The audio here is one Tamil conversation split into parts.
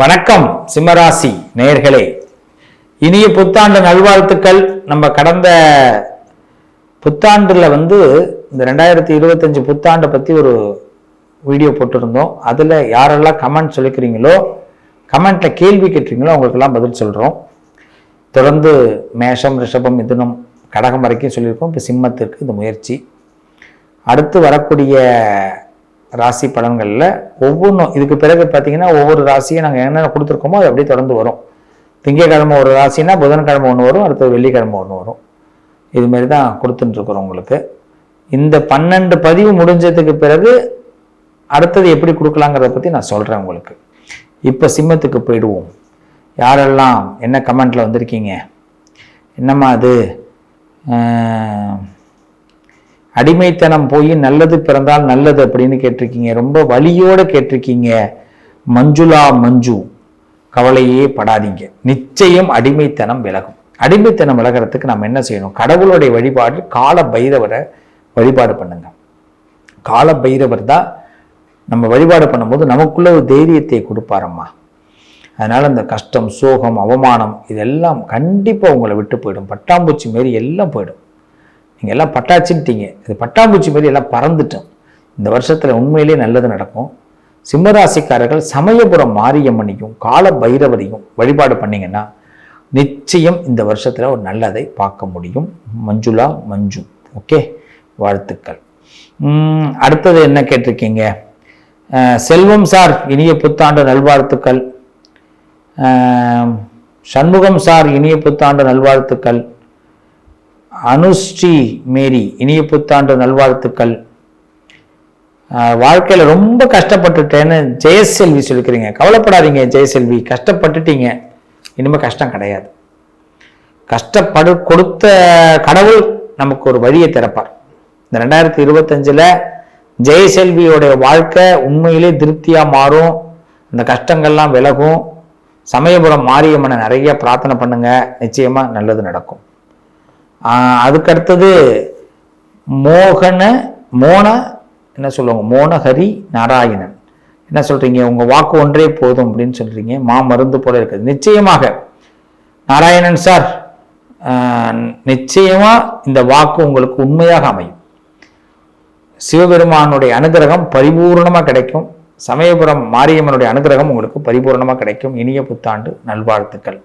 வணக்கம் சிம்மராசி நேர்களே இனிய புத்தாண்டு நல்வாழ்த்துக்கள். நம்ம கடந்த புத்தாண்டில் வந்து இந்த ரெண்டாயிரத்தி இருபத்தஞ்சு புத்தாண்டை பற்றி ஒரு வீடியோ போட்டிருந்தோம். அதில் யாரெல்லாம் கமெண்ட் சொல்லிக்கிறீங்களோ கமெண்ட்டில் கேள்வி கேட்டீங்களோ அவங்களுக்கெல்லாம் பதில் சொல்கிறோம் தொடர்ந்து மேஷம் ரிஷபம் மிதுனம் கடகம் வரைக்கும் சொல்லியிருக்கோம். இப்போ சிம்மத்திற்கு இந்த முயற்சி. அடுத்து வரக்கூடிய ராசி பலன்களில் ஒவ்வொன்றும் இதுக்கு பிறகு பார்த்தீங்கன்னா ஒவ்வொரு ராசியும் நாங்கள் என்னென்ன கொடுத்துருக்கோமோ அது அப்படியே தொடர்ந்து வரும். திங்கக்கிழமை ஒரு ராசினா புதன்கிழமை ஒன்று வரும் அடுத்தது வெள்ளிக்கிழமை ஒன்று வரும். இதுமாரி தான் கொடுத்துட்டுருக்குறோம் உங்களுக்கு. இந்த பன்னெண்டு பதிவு முடிஞ்சதுக்கு பிறகு அடுத்தது எப்படி கொடுக்கலாங்கிறத பற்றி நான் சொல்கிறேன் உங்களுக்கு. இப்போ சிம்மத்துக்கு போயிடுவோம். யாரெல்லாம் என்ன கமெண்ட்டில் வந்திருக்கீங்க? என்னம்மா அது? அடிமைத்தனம் போய் நல்லது பிறந்தால் நல்லது அப்படின்னு கேட்டிருக்கீங்க. ரொம்ப வலியோட கேட்டிருக்கீங்க. மஞ்சுளா மஞ்சு. கவலையே படாதீங்க. நிச்சயம் அடிமைத்தனம் விலகும். அடிமைத்தனம் விலகிறதுக்கு நம்ம என்ன செய்யணும்? கடவுளுடைய வழிபாடு கால பைரவரை வழிபாடு பண்ணுங்க. கால பைரவர் தான் நம்ம வழிபாடு பண்ணும்போது நமக்குள்ள ஒரு தைரியத்தை கொடுப்பாரம்மா. அதனால இந்த கஷ்டம் சோகம் அவமானம் இதெல்லாம் கண்டிப்பாக உங்களை விட்டு போயிடும். பட்டாம்பூச்சி மாரி எல்லாம் போயிடும். நீங்கள் எல்லாம் பட்டாச்சுன்ட்டீங்க. இது பட்டாம்பூச்சி மாரி எல்லாம் பறந்துட்டோம். இந்த வருஷத்தில் உண்மையிலே நல்லது நடக்கும். சிம்மராசிக்காரர்கள் சமயபுரம் மாரியம்மனையும் கால பைரவரையும் வழிபாடு பண்ணிங்கன்னா நிச்சயம் இந்த வருஷத்தில் ஒரு நல்லதை பார்க்க முடியும். மஞ்சுளா மஞ்சு. ஓகே? வாழ்த்துக்கள். அடுத்தது என்ன கேட்டிருக்கீங்க? செல்வம் சார் இனிய புத்தாண்டு நல்வாழ்த்துக்கள். சண்முகம் சார் இனிய புத்தாண்டு நல்வாழ்த்துக்கள். அனுஸ்ரீ மேரி இனிய புத்தாண்டு நல்வாழ்த்துக்கள். வாழ்க்கையில் ரொம்ப கஷ்டப்பட்டுட்டேன்னு ஜெயசெல்வி சொல்லிக்கிறீங்க கவலைப்படாதீங்க ஜெயசெல்வி கஷ்டப்பட்டுட்டீங்க. இனிமேல் கஷ்டம் கிடையாது. கஷ்டப்படு கொடுத்த கடவுள் நமக்கு ஒரு வழியை திறப்பார். இந்த ரெண்டாயிரத்தி இருபத்தஞ்சில் ஜெயசெல்வியோடைய வாழ்க்கை உண்மையிலே திருப்தியாக மாறும். இந்த கஷ்டங்கள்லாம் விலகும். சமயபுரம் மாரியம்மனை நிறைய பிரார்த்தனை பண்ணுங்க. நிச்சயமாக நல்லது நடக்கும். அதுக்கடுத்தது மோகன மோன என்ன சொல்லுவாங்க? மோனஹரி நாராயணன். என்ன சொல்கிறீங்க உங்கள் வாக்கு ஒன்றே போதும் அப்படின்னு சொல்கிறீங்க மா மருந்து போல இருக்குது. நிச்சயமாக நாராயணன் சார் நிச்சயமாக இந்த வாக்கு உங்களுக்கு உண்மையாக அமையும். சிவபெருமானுடைய அனுகிரகம் பரிபூர்ணமாக கிடைக்கும். சமயபுரம் மாரியம்மனுடைய அனுகிரகம் உங்களுக்கு பரிபூர்ணமாக கிடைக்கும். இனிய புத்தாண்டு நல்வாழ்த்துக்கள்.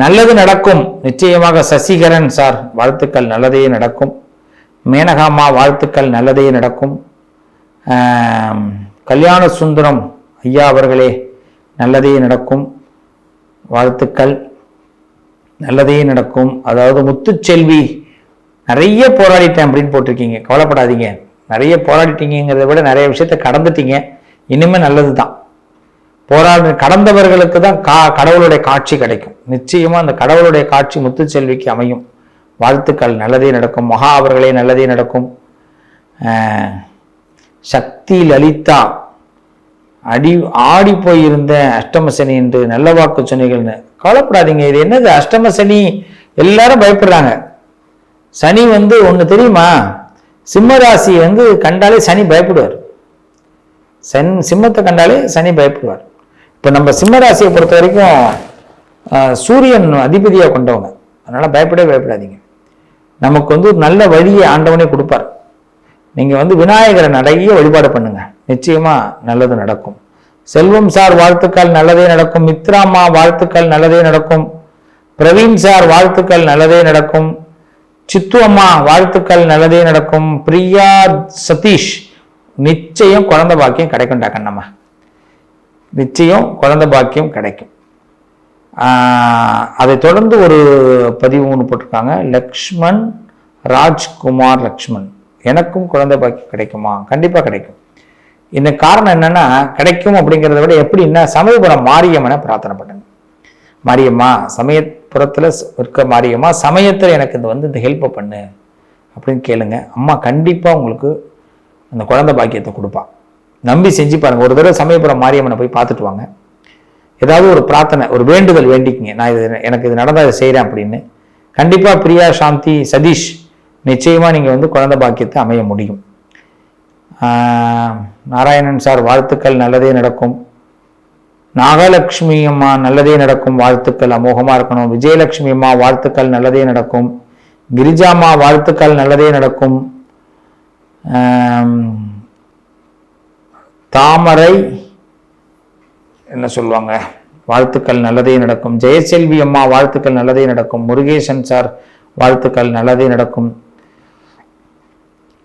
நல்லது நடக்கும். நிச்சயமாக சசிகரன் சார் வாழ்த்துக்கள் நல்லதே நடக்கும். மேனகாமா வாழ்த்துக்கள் நல்லதே நடக்கும். கல்யாண சுந்தரம் ஐயா அவர்களே நல்லதே நடக்கும். வாழ்த்துக்கள் நல்லதே நடக்கும். அதாவது முத்துச்செல்வி நிறைய போராடிட்டேன் அப்படின்னு போட்டிருக்கீங்க. கவலைப்படாதீங்க. நிறைய போராடிட்டீங்கிறத விட நிறைய விஷயத்த கடந்துட்டீங்க. இனிமேல் நல்லது தான் போராடு கடந்தவர்களுக்கு தான் கா கடவுளுடைய காட்சி கிடைக்கும். நிச்சயமா அந்த கடவுளுடைய காட்சி முத்துச்செல்விக்கு அமையும். வாழ்த்துக்கள் நல்லதே நடக்கும். மகா அவர்களே நல்லதே நடக்கும். சக்தி லலிதா. அடி ஆடி போயிருந்த அஷ்டம சனி என்று நல்ல வாக்கு சொன்னீங்கள்னு கவலைப்படாதீங்க இது என்னது அஷ்டம சனி எல்லாரும் பயப்படுறாங்க. சனி வந்து ஒன்று தெரியுமா? சிம்ம ராசி வந்து கண்டாலே சனி பயப்படுவார். சன் சிம்மத்தை கண்டாலே சனி பயப்படுவார். இப்போ நம்ம சிம்மராசியை பொறுத்த வரைக்கும் சூரியன் அதிபதியாக கொண்டவங்க. அதனால் பயப்படவே பயப்படாதீங்க. நமக்கு வந்து ஒரு நல்ல வழியை ஆண்டவனே கொடுப்பார். நீங்கள் வந்து விநாயகரை நிறைய வழிபாடு பண்ணுங்க. நிச்சயமாக நல்லது நடக்கும். செல்வம் சார் வாழ்த்துக்கள் நல்லதே நடக்கும். மித்ராமா வாழ்த்துக்கள் நல்லதே நடக்கும். பிரவீன் சார் வாழ்த்துக்கள் நல்லதே நடக்கும். சித்து அம்மா வாழ்த்துக்கள் நல்லதே நடக்கும். பிரியா சதீஷ் நிச்சயம் குழந்தை பாக்கியம் கிடைக்கும்டா கண்ணம்மா. நிச்சயம் குழந்தை பாக்கியம் கிடைக்கும். அதை தொடர்ந்து ஒரு பதிவு ஒன்று போட்டிருக்காங்க. லக்ஷ்மண் ராஜ்குமார் லக்ஷ்மண். எனக்கும் குழந்தை பாக்கியம் கிடைக்குமா? கண்டிப்பாக கிடைக்கும். இந்த காரணம் என்னன்னா கிடைக்கும் அப்படிங்கிறத விட எப்படின்னா சமயபுரம் மாரியம்மனை பிரார்த்தனை பண்ணுங்க. மாரியம்மா சமயபுரத்தில் இருக்க மாரியம்மா சமயத்தில் எனக்கு இந்த வந்து இந்த ஹெல்ப்பை பண்ணு அப்படின்னு கேளுங்க. அம்மா கண்டிப்பாக உங்களுக்கு அந்த குழந்தை பாக்கியத்தை கொடுப்பான் நம்பி செஞ்சு பாருங்கள் ஒரு தடவை சமயபுரம் மாரியம்மனை போய் பார்த்துட்டு வாங்க. ஏதாவது ஒரு பிரார்த்தனை ஒரு வேண்டுதல் வேண்டிக்குங்க. நான் இது எனக்கு இது நடந்தால் இதை செய்கிறேன் அப்படின்னு. கண்டிப்பாக பிரியா சாந்தி சதீஷ் நிச்சயமாக நீங்கள் வந்து குழந்தை பாக்கியத்தை அமைய முடியும். நாராயணன் சார் வாழ்த்துக்கள் நல்லதே நடக்கும். நாகலட்சுமி அம்மா நல்லதே நடக்கும். வாழ்த்துக்கள் அமோகமாக இருக்கணும். விஜயலட்சுமி அம்மா வாழ்த்துக்கள் நல்லதே நடக்கும். கிரிஜாமா வாழ்த்துக்கள் நல்லதே நடக்கும். தாமரை என்ன சொல்லுவாங்க? வாழ்த்துக்கள் நல்லதே நடக்கும். ஜெயசெல்வி அம்மா வாழ்த்துக்கள் நல்லதே நடக்கும். முருகேசன் சார் வாழ்த்துக்கள் நல்லதே நடக்கும்.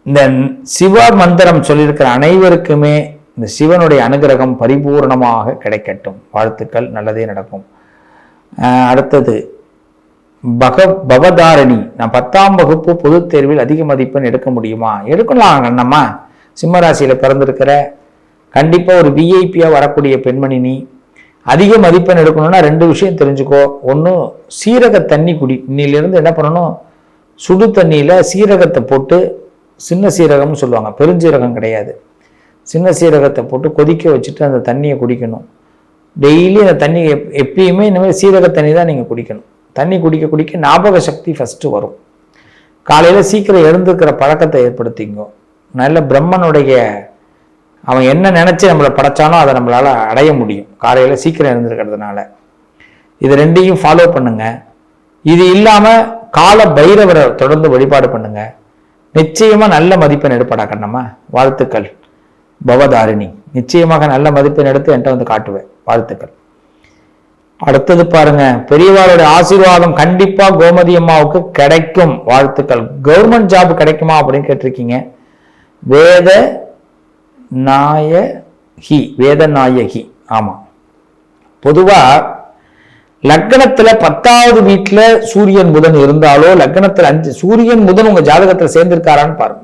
இந்த சிவ மந்திரம் சொல்லியிருக்கிற அனைவருக்குமே இந்த சிவனுடைய அனுகிரகம் பரிபூர்ணமாக கிடைக்கட்டும். வாழ்த்துக்கள் நல்லதே நடக்கும். அடுத்தது பக பவதாரணி. நான் பத்தாம் வகுப்பு பொதுத் தேர்வில் அதிக மதிப்பெண் எடுக்க முடியுமா? எடுக்கலாம் கண்ணம்மா. சிம்மராசியில் பிறந்திருக்கிற கண்டிப்பாக ஒரு விஐபியாக வரக்கூடிய பெண்மணி நீ அதிக மதிப்பெண் எடுக்கணும்னா ரெண்டு விஷயம் தெரிஞ்சுக்கோ. ஒன்று சீரக தண்ணி குடி. இன்னிலிருந்து என்ன பண்ணணும்? சுடு தண்ணியில் சீரகத்தை போட்டு சின்ன சீரகம்னு சொல்லுவாங்க. பெருஞ்சீரகம் கிடையாது. சின்ன சீரகத்தை போட்டு கொதிக்க வச்சுட்டு அந்த தண்ணியை குடிக்கணும். டெய்லி அந்த தண்ணி எப் எப்பயுமே இனிமேல் சீரக தண்ணி தான் நீங்கள் குடிக்கணும். தண்ணி குடிக்க குடிக்க ஞாபக சக்தி ஃபஸ்ட்டு வரும். காலையில் சீக்கிரம் எழுந்துக்கிற பழக்கத்தை ஏற்படுத்திங்க நல்ல பிரம்மனுடைய அவன் என்ன நினச்சி நம்மளை படைச்சானோ அதை நம்மளால் அடைய முடியும். காலையில் சீக்கிரம் எழுந்திருக்கிறதுனால. இது ரெண்டையும் ஃபாலோ பண்ணுங்க. இது இல்லாமல் கால பைரவரை தொடர்ந்து வழிபாடு பண்ணுங்க. நிச்சயமாக நல்ல மதிப்பெண் எடுப்படா கண்ணம்மா. வாழ்த்துக்கள். பவதாரிணி. நிச்சயமாக நல்ல மதிப்பெண் எடுத்து என்கிட்ட வந்து காட்டுவேன். வாழ்த்துக்கள். அடுத்தது பாருங்க. பெரியவாளுடைய ஆசீர்வாதம் கண்டிப்பா கோமதி அம்மாவுக்கு கிடைக்கும். வாழ்த்துக்கள். கவர்மெண்ட் ஜாப் கிடைக்குமா அப்படின்னு கேட்டிருக்கீங்க. வேத நாயகி வேத நாயகி பொதுவாக பொதுவா பத்தாவது வீட்டுல சூரியன் புதன் இருந்தாலோ லக்னத்துல அஞ்சு சூரியன் புதன் உங்க ஜாதகத்துல சேர்ந்திருக்காரான்னு பாருங்க.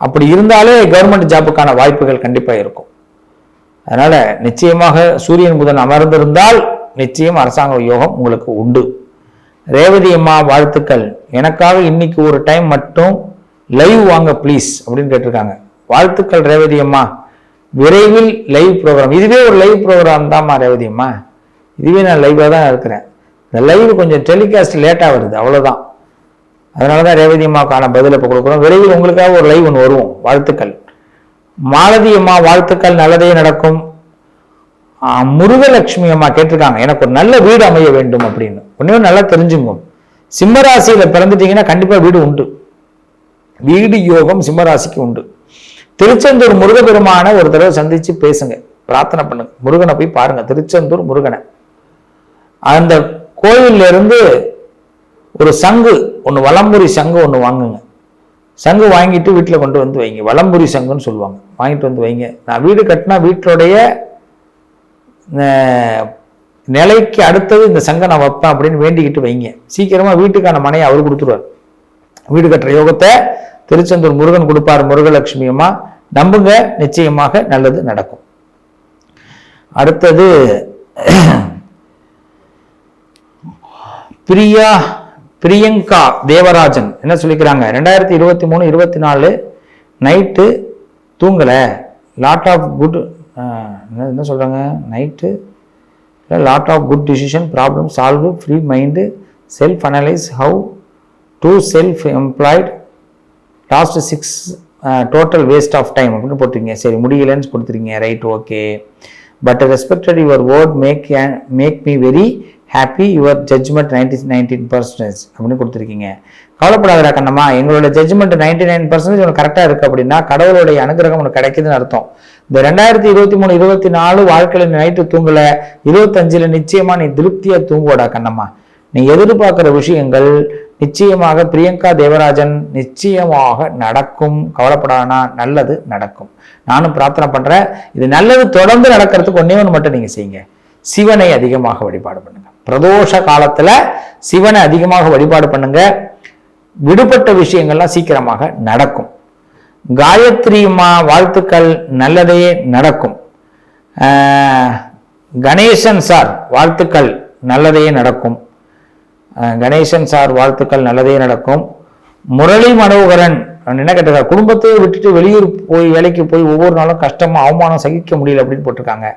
அப்படி இருந்தாலே கவர்மெண்ட் ஜாப்புக்கான வாய்ப்புகள் கண்டிப்பா இருக்கும். அதனால நிச்சயமாக சூரியன் புதன் அமர்ந்திருந்தால் நிச்சயம் அரசாங்க யோகம் உங்களுக்கு உண்டு. ரேவதி அம்மா வாழ்த்துக்கள். எனக்காக இன்னைக்கு ஒரு டைம் மட்டும் லைவ் வாங்க ப்ளீஸ் அப்படின்னு கேட்டிருக்காங்க. வாழ்த்துக்கள் ரேவதி அம்மா. விரைவில் லைவ் ப்ரோக்ராம் இதுவே ஒரு லைவ் ப்ரோக்ராம் தான்மா ரேவதி அம்மா. இதுவே நான் லைவாக தான் இருக்கிறேன். இந்த லைவ் கொஞ்சம் டெலிகாஸ்ட் லேட்டாக வருது அவ்வளோதான் அதனால தான் ரேவதி அம்மாவுக்கான பதில் இப்போ கொடுக்குறோம். விரைவில் உங்களுக்காக ஒரு லைவ் ஒன்று வருவோம். வாழ்த்துக்கள். மாலதி அம்மா வாழ்த்துக்கள். நல்லதே நடக்கும். முருகலட்சுமி அம்மா கேட்டிருக்காங்க. எனக்கு ஒரு நல்ல வீடு அமைய வேண்டும் அப்படின்னு. ஒன்றே நல்லா தெரிஞ்சுங்க. சிம்மராசியில் பிறந்துட்டீங்கன்னா கண்டிப்பாக வீடு உண்டு. வீடு யோகம் சிம்மராசிக்கு உண்டு. திருச்செந்தூர் முருகபெருமான ஒரு தடவை சந்திச்சு பேசுங்க. பிரார்த்தனை பண்ணுங்க. முருகனை போய் பாருங்க. திருச்செந்தூர் முருகனை. அந்த கோயில்ல இருந்து ஒரு சங்கு ஒன்று வலம்புரி சங்கு ஒன்று வாங்குங்க. சங்கு வாங்கிட்டு வீட்டில் கொண்டு வந்து வைங்க. வலம்புரி சங்குன்னு சொல்லுவாங்க. வாங்கிட்டு வந்து வைங்க. நான் வீடு கட்டினா வீட்டிலுடைய நிலைக்கு அடுத்தது இந்த சங்கை நான் வைப்பேன் அப்படின்னு வேண்டிக்கிட்டு வைங்க. சீக்கிரமாக வீட்டுக்கான மனையை அவர் கொடுத்துருவார். வீடு கட்டுற யோகத்தை திருச்செந்தூர் முருகன் கொடுப்பார் முருகலட்சுமி அம்மா நம்புங்க நிச்சயமாக நல்லது நடக்கும். அடுத்தது பிரியா பிரியங்கா தேவராஜன். என்ன சொல்லிக்கிறாங்க? ரெண்டாயிரத்தி இருபத்தி மூணு இருபத்தி நாலு நைட்டு தூங்கலை. லாட் ஆஃப் குட் என்ன என்ன சொல்கிறாங்க night lot of good decision problem solve free mind self analyse how to self employed last six total waste of time அப்படின்னு போட்டிருக்கீங்க. சரி முடியலன்னு கொடுத்துருக்கீங்க right okay but respected your word make make me very happy your judgement ninety nineteen percentage அப்படின்னு கொடுத்துருக்கீங்க. கவலைப்படாதடா கண்ணம்மா. எங்களோட ஜட்ஜ்மெண்ட் நைன்டி நைன் பர்சன்டேஜ் உனக்கு கரெக்டாக இருக்குது அப்படின்னா கடவுளுடைய அனுகிரகம் உனக்கு கிடைக்குதுன்னு அர்த்தம். இந்த ரெண்டாயிரத்தி இருபத்தி மூணு இருபத்தி நாலு வாழ்க்கையில் நீ நைட்டு தூங்கலை இருபத்தஞ்சில் நிச்சயமாக நீ திருப்தியாக தூங்குவோடா கண்ணம்மா. நீ எதிர்பார்க்குற விஷயங்கள் நிச்சயமாக பிரியங்கா தேவராஜன் நிச்சயமாக நடக்கும். கவலைப்படானா நல்லது நடக்கும். நானும் பிரார்த்தனை பண்ணுறேன் இது நல்லது தொடர்ந்து நடக்கிறதுக்கு ஒன்றே ஒன்று மட்டும் நீங்கள் செய்யுங்க. சிவனை அதிகமாக வழிபாடு பண்ணுங்க. பிரதோஷ காலத்தில் சிவனை அதிகமாக வழிபாடு பண்ணுங்க. விடுபட்ட விஷயங்கள்லாம் சீக்கிரமாக நடக்கும். காயத்ரி வாழ்த்துக்கள் நல்லதே நடக்கும். கணேசன் சார் வாழ்த்துக்கள் நல்லதே நடக்கும். கணேசன் சார் வாழ்த்துக்கள் நல்லதே நடக்கும். முரளி மனோகரன் என்ன கேட்டிருக்காரு குடும்பத்தையே விட்டுட்டு வெளியூர் போய் வேலைக்கு போய் ஒவ்வொரு நாளும் கஷ்டமாக அவமானம் சகிக்க முடியல அப்படின்னு போட்டிருக்காங்க.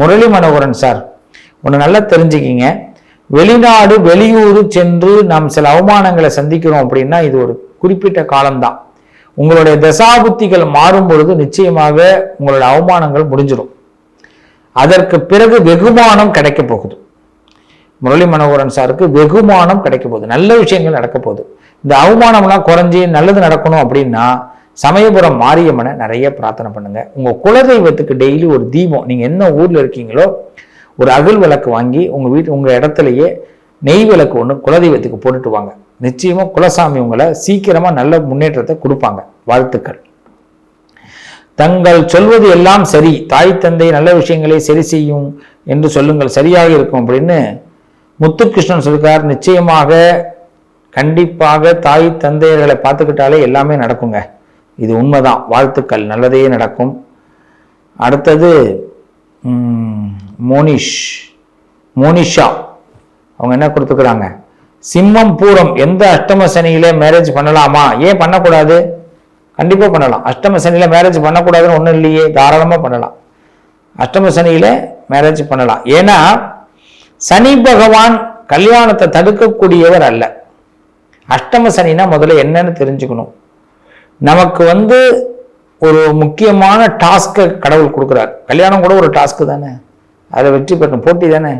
முரளி மனோகரன் சார் ஒன்று நல்லா தெரிஞ்சுக்கிங்க. வெளிநாடு வெளியூர் சென்று நாம் சில அவமானங்களை சந்திக்கிறோம் அப்படின்னா இது ஒரு குறிப்பிட்ட காலம்தான். உங்களுடைய தசாபுத்திகள் மாறும் பொழுது நிச்சயமாக உங்களுடைய அவமானங்கள் முடிஞ்சிடும் அதற்கு பிறகு வெகுமானம் கிடைக்க போகுது. முரளி மனோகரன் சாருக்கு வெகுமானம் கிடைக்க போகுது. நல்ல விஷயங்கள் நடக்க போகுது. இந்த அவமானம்லாம் குறைஞ்சி நல்லது நடக்கணும் அப்படின்னா சமயபுரம் மாரியம்மனை நிறைய பிரார்த்தனை பண்ணுங்க. உங்க குலதெய்வத்துக்கு டெய்லி ஒரு தீபம் நீங்க என்ன ஊர்ல இருக்கீங்களோ ஒரு அகல் விளக்கு வாங்கி உங்க வீட்டு உங்க இடத்துலயே நெய் விளக்கு ஒன்று குலதெய்வத்துக்கு போட்டுட்டு வாங்க. நிச்சயமா குலசாமி உங்களை சீக்கிரமா நல்ல முன்னேற்றத்தை கொடுப்பாங்க. வாழ்த்துக்கள். தங்கள் சொல்வது எல்லாம் சரி தாய் தந்தை நல்ல விஷயங்களை சரி செய்யும் என்று சொல்லுங்கள் சரியாக இருக்கும் அப்படின்னு முத்துகிருஷ்ணன் சொல்கிறார் நிச்சயமாக கண்டிப்பாக தாய் தந்தையர்களை பார்த்துக்கிட்டாலே எல்லாமே நடக்குங்க. இது உண்மைதான். வாழ்த்துக்கள். நல்லதே நடக்கும். அடுத்தது மோனிஷ். மோனிஷா. அவங்க என்ன கொடுத்துக்கிறாங்க சிம்மம் பூரம். எந்த அஷ்டம சனியில மேரேஜ் பண்ணலாமா? ஏன் பண்ணக்கூடாது? கண்டிப்பாக பண்ணலாம். அஷ்டம சனியில மேரேஜ் பண்ணக்கூடாதுன்னு ஒன்றும் இல்லையே. தாராளமாக பண்ணலாம். அஷ்டம சனியில மேரேஜ் பண்ணலாம். ஏன்னா சனி பகவான் கல்யாணத்தை தடுக்கக்கூடியவர் அல்ல. அஷ்டம சனினா முதல்ல என்னன்னு தெரிஞ்சுக்கணும். நமக்கு வந்து ஒரு முக்கியமான டாஸ்க்கை கடவுள் கொடுக்குறார். கல்யாணம் கூட ஒரு டாஸ்க்கு தானே? அதை வெற்றி பெறணும். போட்டி தானே?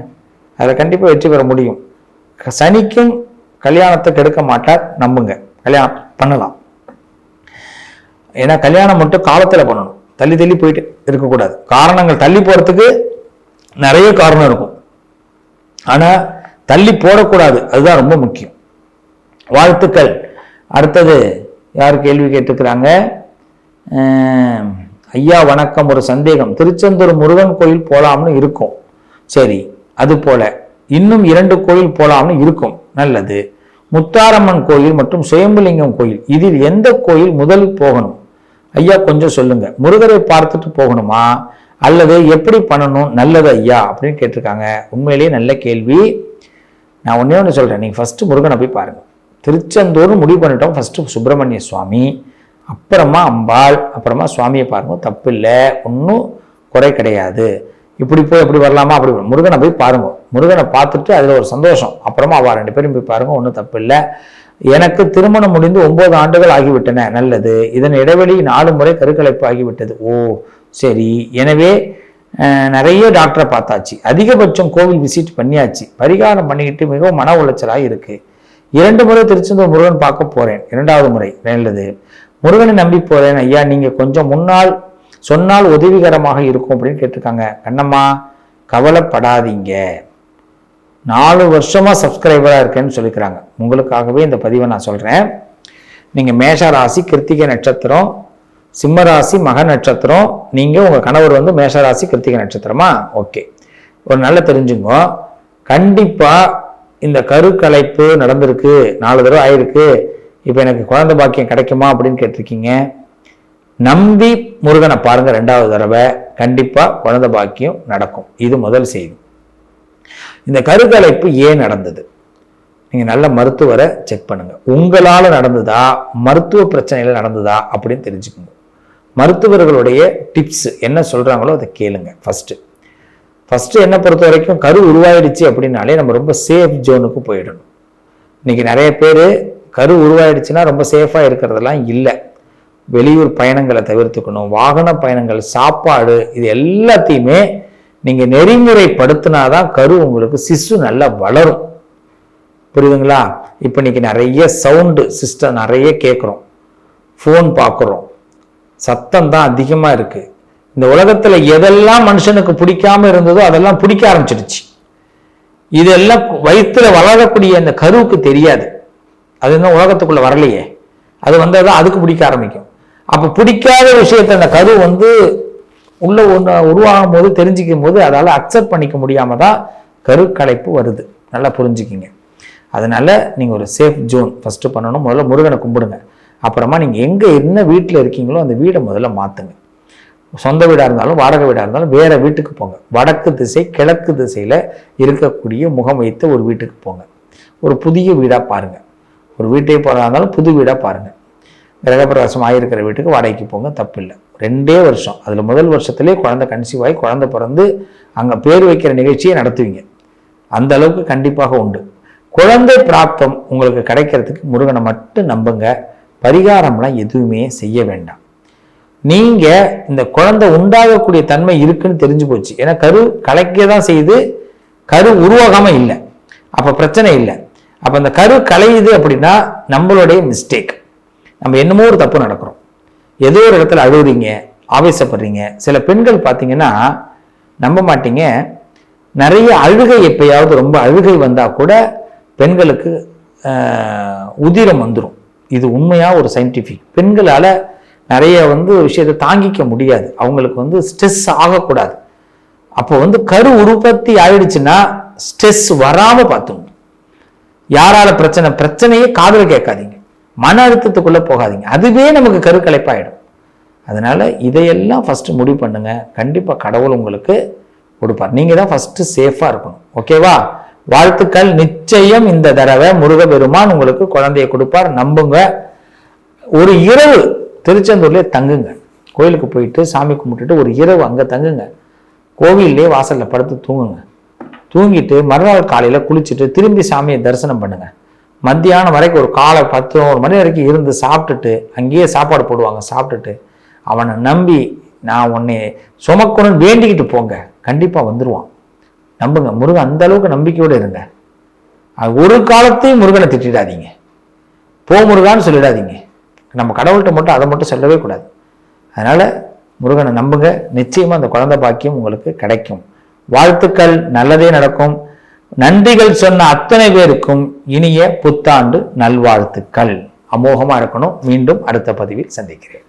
அதை கண்டிப்பாக வெற்றி பெற முடியும். சனிக்கும் கல்யாணத்தை கெடுக்க மாட்டார். நம்புங்க. கல்யாணம் பண்ணலாம். ஏன்னா கல்யாணம் மட்டும் காலத்தில் பண்ணணும். தள்ளி தள்ளி போயிட்டு இருக்கக்கூடாது. காரணங்கள் தள்ளி போகிறதுக்கு நிறைய காரணம் இருக்கும். ஆனால் தள்ளி போடக்கூடாது. அதுதான் ரொம்ப முக்கியம். வாழ்த்துக்கள். அடுத்தது யார் கேள்வி கேட்டுக்கிறாங்க ஐயா வணக்கம். ஒரு சந்தேகம். திருச்செந்தூர் முருகன் கோயில் போகலாம்னு இருக்கும். சரி அது போல. இன்னும் இரண்டு கோயில் போகலாம்னு இருக்கும். நல்லது. முத்தாரம்மன் கோயில் மற்றும் சுயம்புலிங்கம் கோயில். இதில் எந்த கோயில் முதல் போகணும்? ஐயா கொஞ்சம் சொல்லுங்க. முருகரை பார்த்துட்டு போகணுமா? அல்லது எப்படி பண்ணணும்? நல்லது ஐயா அப்படின்னு கேட்டிருக்காங்க. உண்மையிலேயே நல்ல கேள்வி. நான் ஒன்றே ஒன்று சொல்கிறேன் நீங்கள் ஃபஸ்ட்டு முருகனை போய் பாருங்கள் திருச்செந்தூர்னு முடிவு பண்ணிட்டோம். ஃபஸ்ட்டு சுப்பிரமணிய சுவாமி. அப்புறமா அம்பாள் அப்புறமா சுவாமியை பாருங்க. தப்பு இல்லை. ஒன்றும் குறை கிடையாது. இப்படி போய் எப்படி வரலாமா? அப்படி முருகனை போய் பாருங்க. முருகனை பார்த்துட்டு அதில் ஒரு சந்தோஷம். அப்புறமா அவள் ரெண்டு பேரும் போய் பாருங்க. ஒன்றும் தப்பு இல்லை. எனக்கு திருமணம் முடிந்து ஒன்பது ஆண்டுகள் ஆகிவிட்டன. நல்லது. இதன் இடைவெளி நாலு முறை கருக்கலைப்பு ஆகிவிட்டது. ஓ சரி எனவே நிறைய டாக்டரை பார்த்தாச்சு. அதிகபட்சம் கோவில் விசிட் பண்ணியாச்சு. பரிகாரம் பண்ணிக்கிட்டு மிகவும் மன உளைச்சலாக இருக்கு. இரண்டு முறை திருச்செந்தூர் முருகன் பார்க்க போகிறேன் இரண்டாவது முறை. நல்லது முருகனை நம்பி போகிறேன் ஐயா நீங்கள் கொஞ்சம் முன்னால் சொன்னால் உதவிகரமாக இருக்கும் அப்படின்னு கேட்டிருக்காங்க. கண்ணம்மா கவலைப்படாதீங்க. நாலு வருஷமாக சப்ஸ்கிரைபராக இருக்கேன்னு சொல்லிக்கிறாங்க. உங்களுக்காகவே இந்த பதிவை நான் சொல்கிறேன் நீங்கள் மேஷ ராசி கிருத்திகை நட்சத்திரம் சிம்மராசி மக நட்சத்திரம். நீங்கள் உங்கள் கணவர் வந்து மேஷ ராசி கிருத்திகை நட்சத்திரமா? ஓகே. ஒரு நல்ல தெரிஞ்சுங்க. கண்டிப்பாக இந்த கருக்கலைப்பு நடந்திருக்கு. நாலு தடவை ஆயிருக்கு. இப்போ எனக்கு குழந்தை பாக்கியம் கிடைக்குமா அப்படின்னு கேட்டிருக்கீங்க. நம்பி முருகனை பாருங்கள் ரெண்டாவது தடவை. கண்டிப்பாக குழந்தை பாக்கியம் நடக்கும். இது முதல் செய்தி. இந்த கருக்கலைப்பு ஏன் நடந்தது? நீங்கள் நல்ல மருத்துவரை செக் பண்ணுங்கள் உங்களால் நடந்ததா? மருத்துவ பிரச்சனைகள் நடந்ததா? அப்படின்னு தெரிஞ்சுக்கோங்க. மருத்துவர்களுடைய டிப்ஸ் என்ன சொல்கிறாங்களோ அதை கேளுங்க. ஃபஸ்ட்டு ஃபஸ்ட்டு என்னை பொறுத்த வரைக்கும் கரு உருவாயிடுச்சு அப்படின்னாலே நம்ம ரொம்ப சேஃப் ஜோனுக்கு போயிடணும். இன்னைக்கு நிறைய பேர் கரு உருவாயிடுச்சுன்னா ரொம்ப சேஃபாக இருக்கிறதெல்லாம் இல்லை. வெளியூர் பயணங்களை தவிர்த்துக்கணும். வாகன பயணங்கள் சாப்பாடு இது எல்லாத்தையுமே நீங்க நெறிமுறைப்படுத்தினாதான் கரு உங்களுக்கு சிசு நல்லா வளரும். புரியுதுங்களா? இப்போ இன்னைக்கு நிறைய சவுண்டு சிஸ்டம் நிறைய கேட்குறோம் ஃபோன் பார்க்குறோம் சத்தம் தான் அதிகமாக இருக்குது இந்த உலகத்தில் எதெல்லாம் மனுஷனுக்கு பிடிக்காம இருந்ததோ அதெல்லாம் பிடிக்க ஆரம்பிச்சிடுச்சு. இதெல்லாம் வயிற்றுல வளரக்கூடிய அந்த கருவுக்கு தெரியாது. அது இன்னும் உலகத்துக்குள்ளே வரலையே. அது வந்தாதான் அதுக்கு பிடிக்க ஆரம்பிக்கும். அப்போ பிடிக்காத விஷயத்த அந்த கரு வந்து உள்ள ஒன்று உருவாகும் போது தெரிஞ்சுக்கும் போது அதால் அக்செப்ட் பண்ணிக்க முடியாமல் தான் கருக்கலைப்பு வருது. நல்லா புரிஞ்சுக்கிங்க. அதனால் நீங்கள் ஒரு சேஃப் ஜோன் ஃபஸ்ட்டு பண்ணணும். முதல்ல முருகனை கும்பிடுங்க. அப்புறமா நீங்கள் எங்கே என்ன வீட்டில் இருக்கீங்களோ அந்த வீடை முதல்ல மாற்றுங்க சொந்த வீடாக இருந்தாலும் வாடகை வீடாக இருந்தாலும் வேறு வீட்டுக்கு போங்க. வடக்கு திசை கிழக்கு திசையில் இருக்கக்கூடிய முகம் வைத்த ஒரு வீட்டுக்கு போங்க. ஒரு புதிய வீடாக பாருங்கள் ஒரு வீட்டே போகிறதா இருந்தாலும் புது வீடாக பாருங்கள் கிரகப்பிரவேசம் ஆகியிருக்கிற வீட்டுக்கு வாடகைக்கு போங்க தப்பில்லை. ரெண்டே வருஷம். அதில் முதல் வருஷத்துலேயே குழந்தை கன்சீவ் ஆகி குழந்தை பிறந்து அங்கே பேர் வைக்கிற நிகழ்ச்சியை நடத்துவீங்க. அந்த அளவுக்கு கண்டிப்பாக உண்டு. குழந்தை பிராப்தம் உங்களுக்கு கிடைக்கிறதுக்கு முருகனை மட்டும் நம்புங்க. பரிகாரம்லாம் எதுவுமே செய்ய வேண்டாம். நீங்க இந்த குழந்தை உண்டாகக்கூடிய தன்மை இருக்குன்னு தெரிஞ்சு போச்சு. ஏன்னா கரு கலைக்க தான் செய்யுது கரு உருவாகாம இல்லை. அப்ப பிரச்சனை இல்லை. அப்ப அந்த கரு கலையுது அப்படின்னா நம்மளுடைய மிஸ்டேக் நம்ம என்னமோ ஒரு தப்பு நடக்கிறோம். ஏதோ ஒரு இடத்துல அழுகுறீங்க ஆவேசப்படுறீங்க. சில பெண்கள் பார்த்தீங்கன்னா நம்ப மாட்டீங்க. நிறைய அழுகை எப்பயாவது ரொம்ப அழுகை வந்தால் கூட பெண்களுக்கு உதிரம் வந்துடும் இது உண்மையாக ஒரு சயின்டிஃபிக் பெண்களால் நிறைய வந்து விஷயத்தை தாங்கிக்க முடியாது. அவங்களுக்கு வந்து ஸ்ட்ரெஸ் ஆகக்கூடாது. அப்போ வந்து கரு உற்பத்தி ஆயிடுச்சுன்னா ஸ்ட்ரெஸ் வராமல் பார்த்துக்கணும். யாரால பிரச்சனை? பிரச்சனையே காதல் கேட்காதீங்க. மன அழுத்தத்துக்குள்ளே போகாதீங்க. அதுவே நமக்கு கருக்கலைப்பாயிடும் அதனால இதையெல்லாம் ஃபஸ்ட்டு முடிவு பண்ணுங்க. கண்டிப்பா கடவுள் உங்களுக்கு கொடுப்பார். நீங்க தான் ஃபஸ்ட்டு சேஃபாக இருக்கணும். ஓகேவா வாழ்த்துக்கள். நிச்சயம் இந்த தடவை முருகபெருமான் உங்களுக்கு குழந்தையை கொடுப்பார். நம்புங்க. ஒரு இரவு திருச்செந்தூர்லயே தங்குங்க. கோயிலுக்கு போயிட்டு சாமி கும்பிட்டுட்டு ஒரு இரவு அங்க தங்குங்க. கோவில்லே வாசல்ல படுத்து தூங்குங்க. தூங்கிட்டு மறுநாள் காலையில குளிச்சுட்டு திரும்பி சாமியை தரிசனம் பண்ணுங்க. மத்தியானம் வரைக்கும் ஒரு காலை பத்து ஒரு மணி வரைக்கும் இருந்து சாப்பிட்டுட்டு அங்கேயே சாப்பாடு போடுவாங்க சாப்பிட்டுட்டு. அவனை நம்பி நான் உன்னை சுமக்கணும்னு வேண்டிக்கிட்டு போங்க. கண்டிப்பா வந்துருவான். நம்புங்க. முருகன் அந்த அளவுக்கு நம்பிக்கையோடு இருங்க. அது ஒரு காலத்தையும் முருகனை திட்டிடாதீங்க. போ முருகான்னு சொல்லிடாதீங்க. நம்ம கடவுள்கிட்ட மட்டும் அதை மட்டும் சொல்லவே கூடாது. அதனால் முருகனை நம்புங்க. நிச்சயமாக அந்த குழந்தை பாக்கியம் உங்களுக்கு கிடைக்கும். வாழ்த்துக்கள். நல்லதே நடக்கும். நன்றிகள் சொன்ன அத்தனை பேருக்கும் இனிய புத்தாண்டு நல்வாழ்த்துக்கள். அமோகமாக இருக்கணும். மீண்டும் அடுத்த பதிவில் சந்திக்கிறேன்.